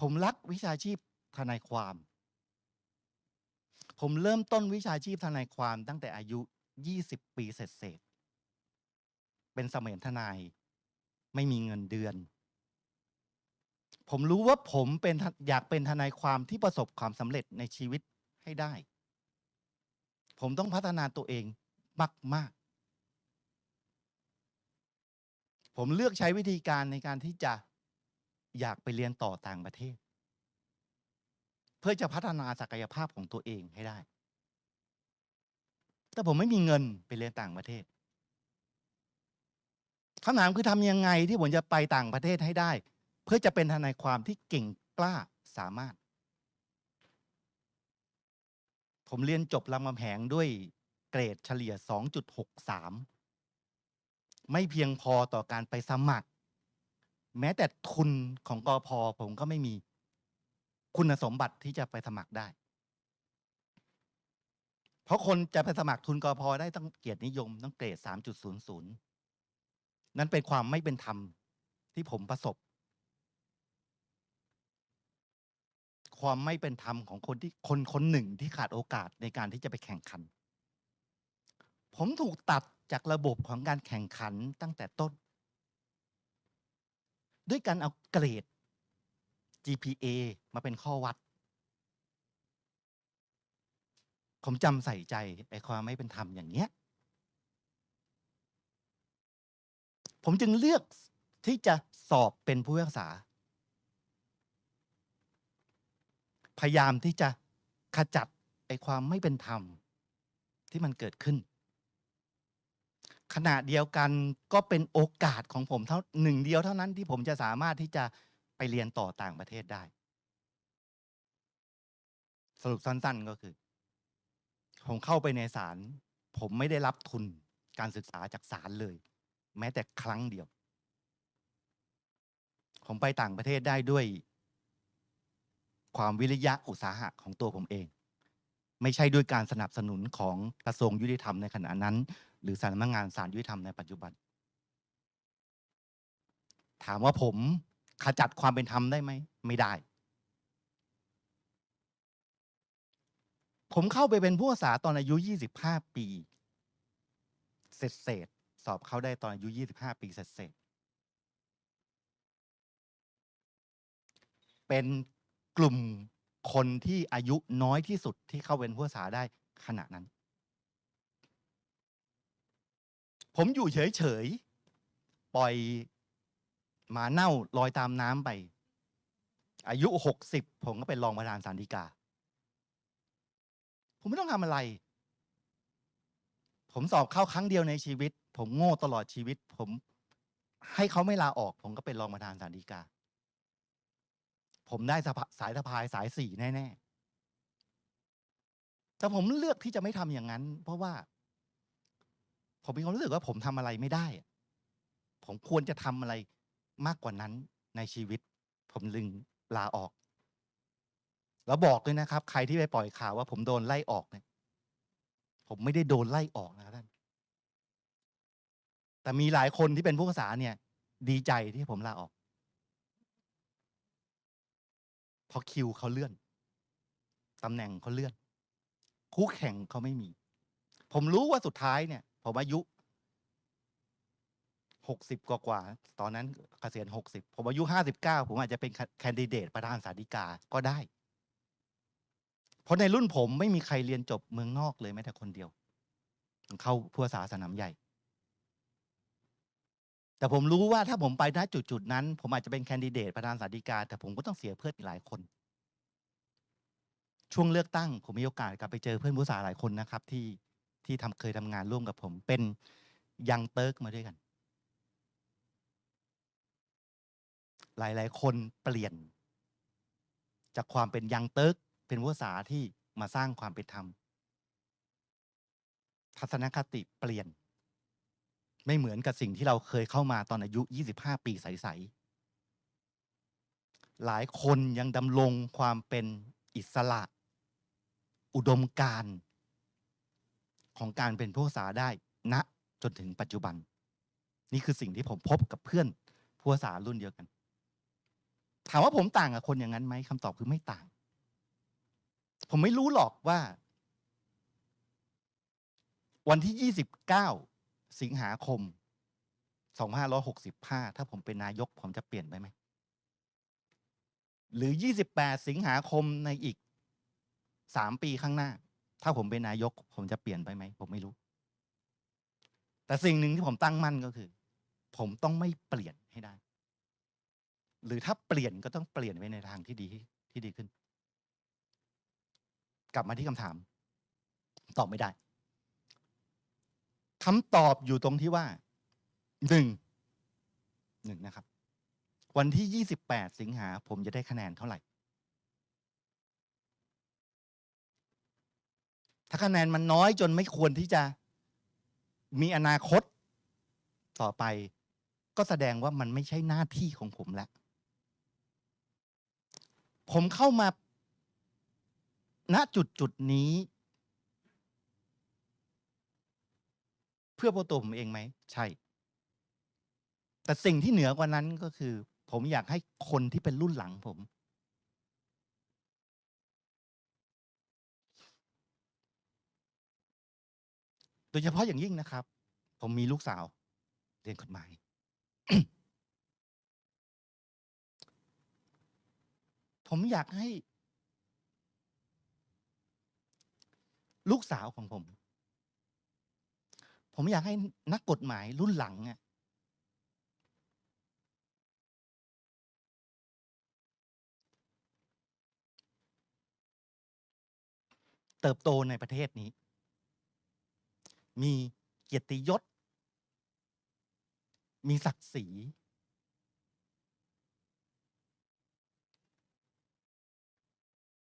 ผมรักวิชาชีพทนายความ ผมเริ่มต้นวิชาชีพทนายความตั้งแต่อายุ 20 ปีเศษๆเป็นเสมียนทนาย ไม่มีเงินเดือน ผมรู้ว่าผมเป็นอยากเป็นทนายความที่ประสบความสำเร็จในชีวิตให้ได้ ผมต้องพัฒนาตัวเองมากๆผมเลือกใช้วิธีการในการที่จะ อยากไปเรียนต่อต่างประเทศ เพื่อจะพัฒนาศักยภาพของตัวเองให้ได้ แต่ผมไม่มีเงินไปเรียนต่างประเทศคำถามคือทำยังไงที่ผมจะไปต่างประเทศให้ได้ เพื่อจะเป็นทนายความที่เก่งกล้าสามารถ ผมเรียนจบรามคำแหงด้วยเกรดเฉลี่ย 2.63 ไม่เพียงพอต่อการไปสมัคร แม้แต่ทุนของกอพอผมก็ไม่มีคุณสมบัติที่จะไปสมัครได้ เพราะคนจะไปสมัครทุนกอพอได้ต้องเกียรตินิยมต้องเกรด 3.00 นั่นเป็นความไม่เป็นธรรมที่ผมประสบ ความไม่เป็นธรรมของคนที่คนคนหนึ่งที่ขาดโอกาสในการที่จะไปแข่งขัน ผมถูกตัดจากระบบของการแข่งขันตั้งแต่ต้น ด้วยการเอาเกรด GPA มาเป็นข้อวัด ผมจำใส่ใจไอ้ความไม่เป็นธรรมอย่างเนี้ย ผมจึงเลือกที่จะสอบเป็นผู้พิพากษา พยายามที่จะขจัดไอ้ความไม่เป็นธรรมที่มันเกิดขึ้น ขณะเดียวกันก็เป็นโอกาสของผมเท่าหนึ่งเดียวเท่านั้นที่ผมจะสามารถที่จะไปเรียนต่อต่างประเทศได้ สรุปสั้นๆก็คือ ผมเข้าไปในศาลผมไม่ได้รับทุนการศึกษาจากศาลเลย แม้แต่ครั้งเดียว ผมไปต่างประเทศได้ด้วย ความวิริยะอุตสาหะของตัวผมเอง ไม่ใช่ด้วยการสนับสนุนของกระทรวงยุติธรรมในขณะนั้น หรือสำนักงานศาลยุติธรรมในปัจจุบัน ถามว่าผมขจัดความเป็นธรรมได้ไหม ไม่ได้ ผมเข้าไปเป็นผู้อาสาตอนอายุ 25 ปี เสร็จเสร็จสอบเข้าได้ตอนอายุ 25 ปีเสร็จเสร็จเป็นกลุ่มคนที่อายุน้อยที่สุดที่เข้าเป็นผู้อาสาได้ขณะนั้น ผมอยู่เฉยๆ ปล่อยหมาเน่าลอยตามน้ำไป อายุหกสิบผมก็เป็นรองประธานสารดีกา ผมไม่ต้องทำอะไร ผมสอบเข้าครั้งเดียวในชีวิต ผมโง่ตลอดชีวิต ผมให้เขาไม่ลาออก ผมก็เป็นรองประธานสารดีกา ผมได้สะพะสายสะพายสายสี่แน่ ๆ แต่ผมเลือกที่จะไม่ทำอย่างนั้น เพราะว่า ผมมีความรู้สึกว่าผมทำอะไรไม่ได้ ผมควรจะทำอะไรมากกว่านั้นในชีวิต ผมลึงลาออก แล้วบอกด้วยนะครับ ใครที่ไปปล่อยข่าวว่าผมโดนไล่ออกเนี่ยผมไม่ได้โดนไล่ออกนะครับท่าน แต่มีหลายคนที่เป็นผู้ภาษาเนี่ย ดีใจที่ผมลาออก เพราะคิวเขาเลื่อน ตำแหน่งเขาเลื่อน คู่แข่งเขาไม่มี ผมรู้ว่าสุดท้ายเนี่ย ผมอายุหกสิบกว่าๆตอนนั้นเกษียณหกสิบผมอายุห้าสิบเก้าผมอาจจะเป็นแคนดิเดตประธานสาธิกาก็ได้ เพราะในรุ่นผมไม่มีใครเรียนจบเมืองนอกเลยแม้แต่คนเดียว เข้าผู้สาสนามใหญ่ แต่ผมรู้ว่าถ้าผมไปณจุดๆนั้น ผมอาจจะเป็นแคนดิเดตประธานสาธิกา แต่ผมก็ต้องเสียเพื่อนอีกหลายคน ช่วงเลือกตั้ง ผมมีโอกาสกลับไปเจอเพื่อนผู้สาหลายคนนะครับ ที่ ที่ทำเคยทำงานร่วมกับผม เป็นยังเติร์กมาด้วยกัน หลายๆ คนเปลี่ยน จากความเป็นยังเติร์กเป็นผู้สาที่มาสร้างความเป็นธรรม ทัศนคติเปลี่ยน ไม่เหมือนกับสิ่งที่เราเคยเข้ามาตอนอายุ 25 ปีใสๆหลายคนยังดำรงความเป็นอิสระ อุดมการณ์ ของการเป็นผู้สาได้ณนะจนถึงปัจจุบัน นี่คือสิ่งที่ผมพบกับเพื่อนผู้สารุ่นเดียวกัน ถามว่าผมต่างกับคนอย่างนั้นไหมคำตอบคือไม่ต่าง ผมไม่รู้หรอกว่า วันที่ 29 สิงหาคม 2565 ถ้าผมเป็นนายก ผมจะเปลี่ยนไปไหมหรือ 28 สิงหาคมในอีก 3 ปีข้างหน้า ถ้าผมเป็นนายก ผมจะเปลี่ยนไปไหมผมไม่รู้ แต่สิ่งหนึ่งที่ผมตั้งมั่นก็คือ ผมต้องไม่เปลี่ยนให้ได้ หรือถ้าเปลี่ยนก็ต้องเปลี่ยนไปในทางที่ดีที่ดีขึ้น กลับมาที่คำถาม ตอบไม่ได้คำตอบอยู่ตรงที่ว่าหนึ่งหนึ่งนะครับ วันที่ยี่สิบแปดสิงหาผมจะได้คะแนนเท่าไหร่ ถ้าคะแนนมันน้อยจนไม่ควรที่จะมีอนาคตต่อไป ก็แสดงว่ามันไม่ใช่หน้าที่ของผมแล้ว ผมเข้ามา ณจุดจุดนี้ เพื่อตัวผมเองไหม ใช่ แต่สิ่งที่เหนือกว่านั้นก็คือ ผมอยากให้คนที่เป็นรุ่นหลังผม โดยเฉพาะอย่างยิ่งนะครับ ผมมีลูกสาว เรียนกฎหมาย ผมอยากให้ ลูกสาวของผม ผมอยากให้นักกฎหมายรุ่นหลังอะเติบโตในประเทศนี้ มีเกียรติยศ มีศักดิ์ศรี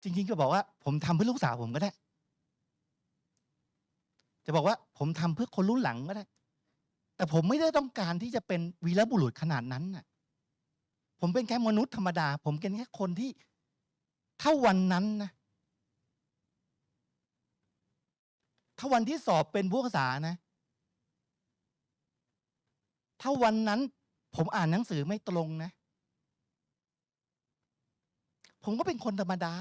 จริงๆก็บอกว่า ผมทำเพื่อลูกสาวผมก็ได้ จะบอกว่าผมทำเพื่อคนรุ่นหลังก็ได้ แต่ผมไม่ได้ต้องการที่จะเป็นวีรบุรุษขนาดนั้นน่ะ ผมเป็นแค่มนุษย์ธรรมดา ผมเป็นแค่คนที่ถ้าวันนั้นนะ ถ้าวันที่สอบเป็นผู้ภาษานะ ถ้าวันนั้นผมอ่านหนังสือไม่ตรงนะ ผมก็เป็นคนธรรมดา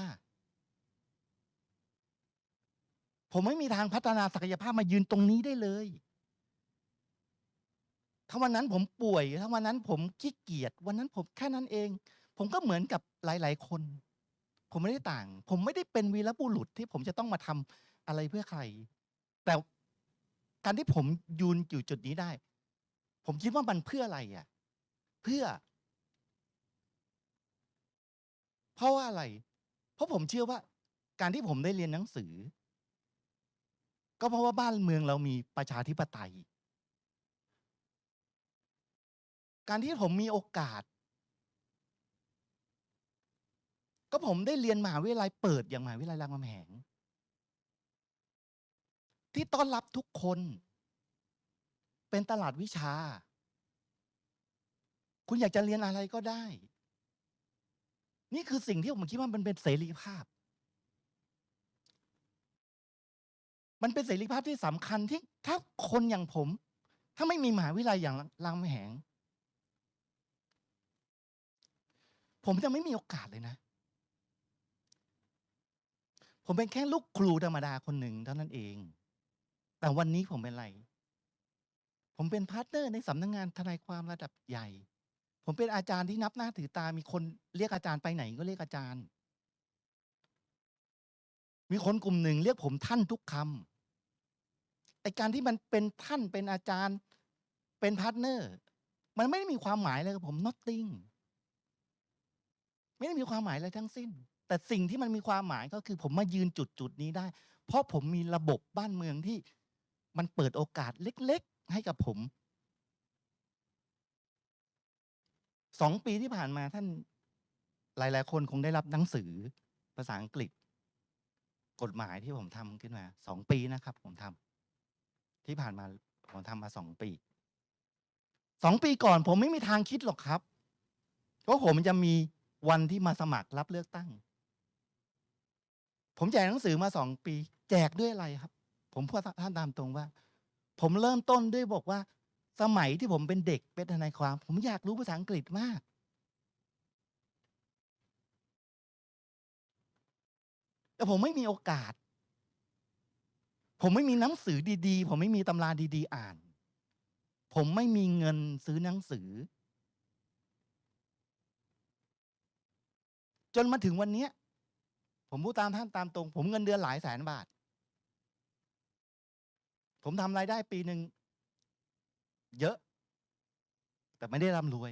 ผมไม่มีทางพัฒนาศักยภาพมายืนตรงนี้ได้เลย ถ้าวันนั้นผมป่วย ถ้าวันนั้นผมขี้เกียจ วันนั้นผมแค่นั้นเอง ผมก็เหมือนกับหลาย ๆ คน ผมไม่ได้ต่าง ผมไม่ได้เป็นวีรบุรุษที่ผมจะต้องมาทำอะไรเพื่อใคร แต่การที่ผมยืนอยู่จุดนี้ได้ ผมคิดว่ามันเพื่ออะไรอะ เพื่อ เพราะว่าอะไร เพราะผมเชื่อว่า การที่ผมได้เรียนหนังสือ ก็เพราะว่าบ้านเมืองเรามีประชาธิปไตย การที่ผมมีโอกาส ก็ผมได้เรียนมหาวิทยาลัยเปิดอย่างมหาวิทยาลัยรามคำแหง ที่ต้อนรับทุกคน เป็นตลาดวิชา คุณอยากจะเรียนอะไรก็ได้ นี่คือสิ่งที่ผมคิดว่ามันเป็นเสรีภาพ มันเป็นเสรีภาพที่สำคัญที่ถ้าคนอย่างผม ถ้าไม่มีมหาวิทยาลัยอย่างรามแหง ผมจะไม่มีโอกาสเลยนะผมเป็นแค่ลูกครูธรรมดาคนหนึ่งเท่านั้นเอง แต่วันนี้ผมเป็นอะไร ผมเป็นพาร์ทเนอร์ในสำนักงงานทนายความระดับใหญ่ ผมเป็นอาจารย์ที่นับหน้าถือตา มีคนเรียกอาจารย์ไปไหนก็เรียกอาจารย์ มีคนกลุ่มหนึ่งเรียกผมท่านทุกคำไอการที่มันเป็นท่านเป็นอาจารย์ เป็นพาร์ทเนอร์ มันไม่ได้มีความหมายเลยกับผม nothing ไม่ได้มีความหมายอะไรทั้งสิ้น แต่สิ่งที่มันมีความหมายก็คือผมมายืนจุดจุดนี้ได้ เพราะผมมีระบบบ้านเมืองที่ มันเปิดโอกาสเล็ก ๆ ให้กับผมสองปีที่ผ่านมาท่านหลาย ๆ คนคงได้รับหนังสือภาษาอังกฤษ กฎหมายที่ผมทำขึ้นมาสองปีนะครับ ผมทำที่ผ่านมาผมทำมาสองปีสองปีก่อน ผมไม่มีทางคิดหรอกครับว่าผมจะมีวันที่มาสมัครรับเลือกตั้ง ผมแจกหนังสือมาสองปี แจกด้วยอะไรครับ ผมพูดท่านตามตรงว่า ผมเริ่มต้นด้วยบอกว่า สมัยที่ผมเป็นเด็กเป็นทนายความ ผมอยากรู้ภาษาอังกฤษมาก แต่ผมไม่มีโอกาส ผมไม่มีหนังสือดีๆ ผมไม่มีตำราดีๆ อ่าน ผมไม่มีเงินซื้อหนังสือ จนมาถึงวันนี้ผมพูดตามท่านตามตรง ผมเงินเดือนหลายแสนบาท ผมทำรายได้ปีหนึ่งเยอะ แต่ไม่ได้ร่ำรวย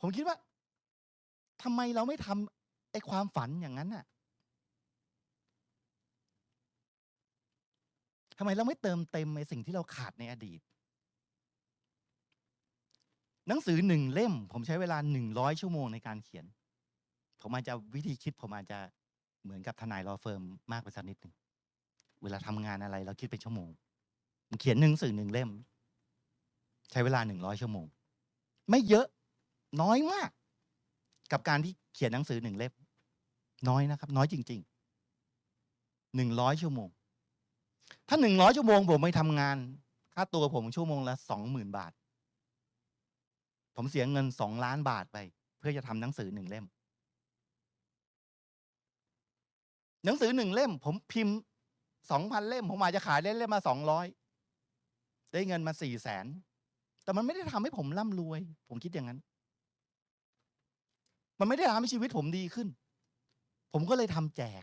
ผมคิดว่าทำไมเราไม่ทำไอ้ความฝันอย่างนั้นน่ะทำไมเราไม่เติมเต็มในสิ่งที่เราขาดในอดีต หนังสือหนึ่งเล่ม ผมใช้เวลาหนึ่งร้อยชั่วโมงในการเขียน ผมอาจจะวิธีคิดผมอาจจะ เหมือนกับทนายรอเฟิร์มมากไปสักนิดหนึ่งเวลาทำงานอะไรเราคิดเป็นชั่วโมงเขียนหนังสือหนึ่งเล่ม ใช้เวลาหนึ่งร้อยชั่วโมง ไม่เยอะน้อยมาก กับการที่เขียนหนังสือหนึ่งเล่ม น้อยนะครับ น้อยจริงๆหนึ่งร้อยชั่วโมง ถ้าหนึ่งร้อยชั่วโมงผมไม่ทำงาน ค่าตัวผมชั่วโมงละสองหมื่นบาท ผมเสียเงินสองล้านบาทไป เพื่อจะทำหนังสือหนึ่งเล่ม หนังสือหนึ่งเล่ม ผมพิมพ์สองพันเล่ม ผมอาจจะขายเล่มเล่มมาสองร้อยได้เงินมาสี่แสนแต่มันไม่ได้ทำให้ผมร่ำรวย ผมคิดอย่างนั้น มันไม่ได้ทำให้ชีวิตผมดีขึ้น ผมก็เลยทำแจก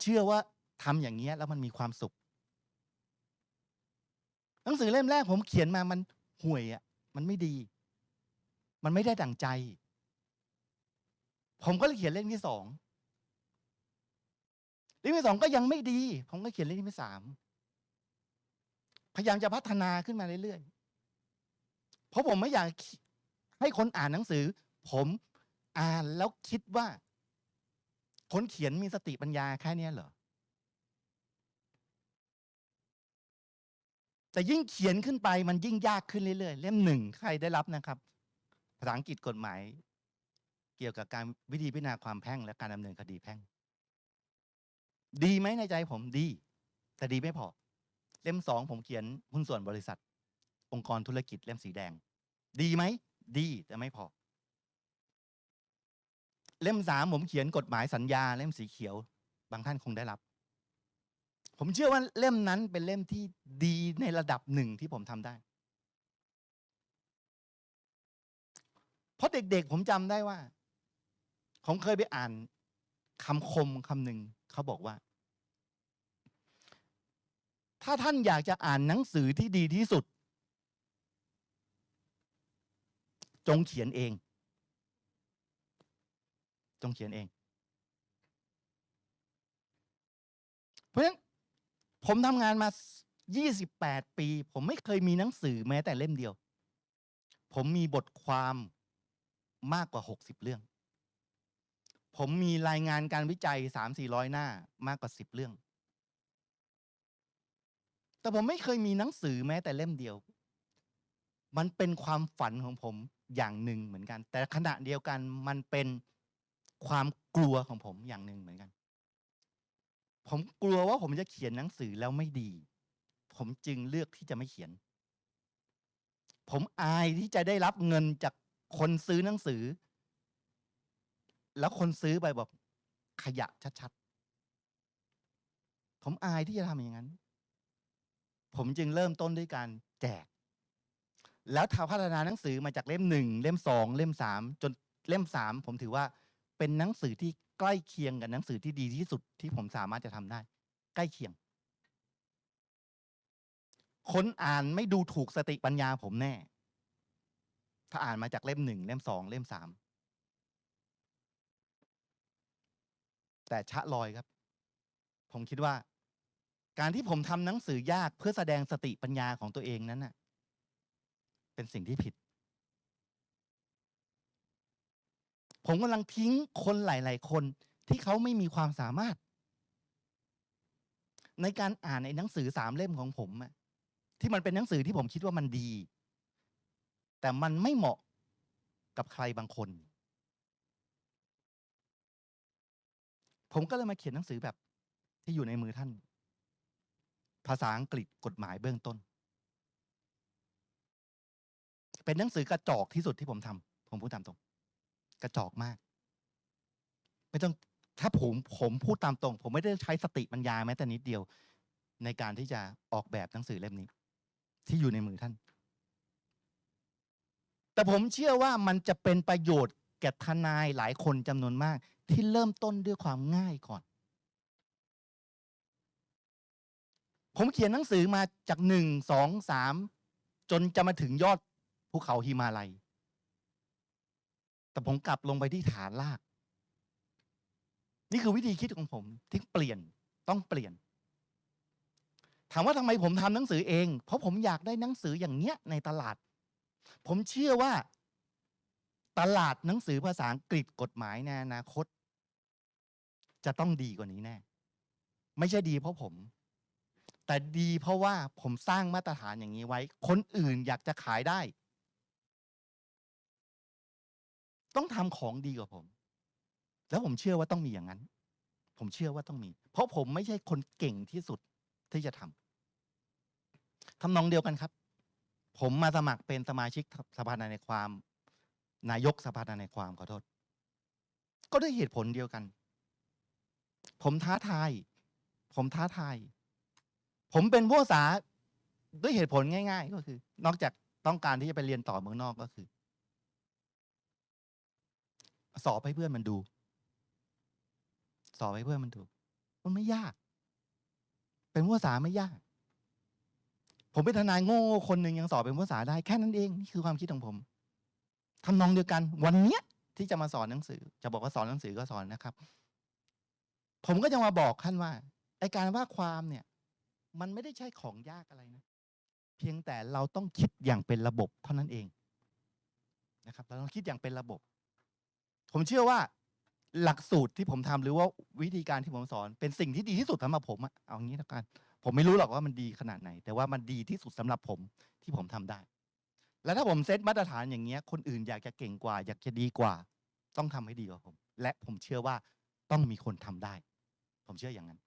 เชื่อว่าทำอย่างเงี้ย แล้วมันมีความสุข หนังสือเล่มแรก ผมเขียนมามันห่วยอะ่ะ มันไม่ดี มันไม่ได้ดั่งใจ ผมก็เลยเขียนเล่มที่สอง ล่มที่สองก็ยังไม่ดี ผมก็เขียนเล่มที่สามพยายามจะพัฒนาขึ้นมาเรื่อยๆ เพราะผมไม่อยากให้คนอ่านหนังสือ ผมอ่านแล้วคิดว่า คนเขียนมีสติปัญญาแค่เนี้ยเหรอ แต่ยิ่งเขียนขึ้นไปมันยิ่งยากขึ้นเรื่อยๆ เล่มหนึ่งใครได้รับนะครับ ภาษาอังกฤษกฎหมาย เกี่ยวกับการวิธีพิจารณาความแพ่งและการดำเนินคดีแพ่ง ดีไหมในใจผมดี แต่ดีไม่พอ เล่มสองผมเขียนหุ้นส่วนบริษัท องค์กรธุรกิจเล่มสีแดง ดีไหมดีแต่ไม่พอ เล่มสามผมเขียนกฎหมายสัญญา เล่มสีเขียว บางท่านคงได้รับ ผมเชื่อว่าเล่มนั้นเป็นเล่มที่ดีในระดับหนึ่งที่ผมทำได้เพราะเด็กๆผมจำได้ว่า ผมเคยไปอ่านคำคมคำหนึ่ง เขาบอกว่า ถ้าท่านอยากจะอ่านหนังสือที่ดีที่สุด จงเขียนเอง จงเขียนเอง เพราะฉะนั้นผมทำงานมา 28 ปี ผมไม่เคยมีหนังสือแม้แต่เล่มเดียว ผมมีบทความมากกว่า 60 เรื่อง ผมมีรายงานการวิจัย3-400หน้ามากกว่า10เรื่อง แต่ผมไม่เคยมีหนังสือแม้แต่เล่มเดียว มันเป็นความฝันของผมอย่างหนึ่งเหมือนกัน แต่ขณะเดียวกันมันเป็นความกลัวของผมอย่างหนึ่งเหมือนกัน ผมกลัวว่าผมจะเขียนหนังสือแล้วไม่ดี ผมจึงเลือกที่จะไม่เขียน ผมอายที่จะได้รับเงินจากคนซื้อหนังสือ แล้วคนซื้อไปแบบขยะชัดๆ ผมอายที่จะทำอย่างนั้น ผมจึงเริ่มต้นด้วยการแจก แล้วทาพัฒนาหนังสือมาจากเล่มหนึ่งเล่มสองเล่มสามจนเล่มสามผมถือว่าเป็นหนังสือที่ใกล้เคียงกับหนังสือที่ดีที่สุดที่ผมสามารถจะทำได้ ใกล้เคียง คนอ่านไม่ดูถูกสติปัญญาผมแน่ ถ้าอ่านมาจากเล่มหนึ่งเล่มสองเล่มสาม แต่ชะลอยครับ ผมคิดว่า การที่ผมทำหนังสือยากเพื่อแสดงสติปัญญาของตัวเองนั้นน่ะ เป็นสิ่งที่ผิด ผมกำลังทิ้งคนหลาย ๆ คนที่เขาไม่มีความสามารถ ในการอ่านในหนังสือสามเล่มของผมอะที่มันเป็นหนังสือที่ผมคิดว่ามันดี แต่มันไม่เหมาะกับใครบางคน ผมก็เลยมาเขียนหนังสือแบบ ที่อยู่ในมือท่าน ภาษาอังกฤษกฎหมายเบื้องต้น เป็นหนังสือกระจอกที่สุดที่ผมทำผมพูดตามตรง กระจอกมาก ไม่ต้องถ้าผมผมพูดตามตรง ผมไม่ได้ใช้สติปัญญาแม้แต่นิดเดียว ในการที่จะออกแบบหนังสือเล่มนี้ ที่อยู่ในมือท่าน แต่ผมเชื่อว่ามันจะเป็นประโยชน์ ก่ทนายหลายคนจำนวนมาก ที่เริ่มต้นด้วยความง่ายก่อน ผมเขียนหนังสือมาจากหนึ่งสองสามจนจะมาถึงยอดภูเขาฮิมาลัย แต่ผมกลับลงไปที่ฐานราก นี่คือวิธีคิดของผมที่เปลี่ยนต้องเปลี่ยน ถามว่าทำไมผมทำหนังสือเอง เพราะผมอยากได้หนังสืออย่างเนี้ยในตลาด ผมเชื่อว่า ตลาดหนังสือภาษาอังกฤษกฎหมายในอนาคต จะต้องดีกว่านี้แน่ ไม่ใช่ดีเพราะผม แต่ดีเพราะว่าผมสร้างมาตรฐานอย่างนี้ไว้ คนอื่นอยากจะขายได้ ต้องทำของดีกว่าผม แล้วผมเชื่อว่าต้องมีอย่างนั้น ผมเชื่อว่าต้องมี เพราะผมไม่ใช่คนเก่งที่สุดที่จะทำทำนองเดียวกันครับ ผมมาสมัครเป็นสมาชิกสภานายความ นายกสภาทนายความขอโทษ ก็ด้วยเหตุผลเดียวกัน ผมท้าทาย ผมท้าทาย ผมเป็นผู้อาสาด้วยเหตุผลง่าย ๆ ก็คือ นอกจากต้องการที่จะไปเรียนต่อเมืองนอกก็คือ สอบให้เพื่อนมันดู สอบให้เพื่อนมันดู มันไม่ยาก เป็นผู้อาสาไม่ยาก ผมเป็นทนายโง่คนหนึ่งยังสอบเป็นผู้อาสาได้แค่นั้นเองนี่คือความคิดของผม ทำนองเดียวกัน วันเนี้ยที่จะมาสอนหนังสือ จะบอกว่าสอนหนังสือก็สอนนะครับ ผมก็จะมาบอกท่านว่าไอการว่าความเนี่ย มันไม่ได้ใช่ของยากอะไรนะ เพียงแต่เราต้องคิดอย่างเป็นระบบเท่านั้นเองนะครับเราต้องคิดอย่างเป็นระบบ ผมเชื่อว่าหลักสูตรที่ผมทำหรือว่าวิธีการที่ผมสอน เป็นสิ่งที่ดีที่สุดสำหรับผมอะเอางี้แล้วกัน ผมไม่รู้หรอกว่ามันดีขนาดไหน แต่ว่ามันดีที่สุดสำหรับผมที่ผมทำได้ แล้วถ้าผมเซตมาตรฐานอย่างเงี้ย คนอื่นอยากจะเก่งกว่า อยากจะดีกว่า ต้องทำให้ดีกว่าผม และผมเชื่อว่าต้องมีคนทำได้ ผมเชื่ออย่างนั้น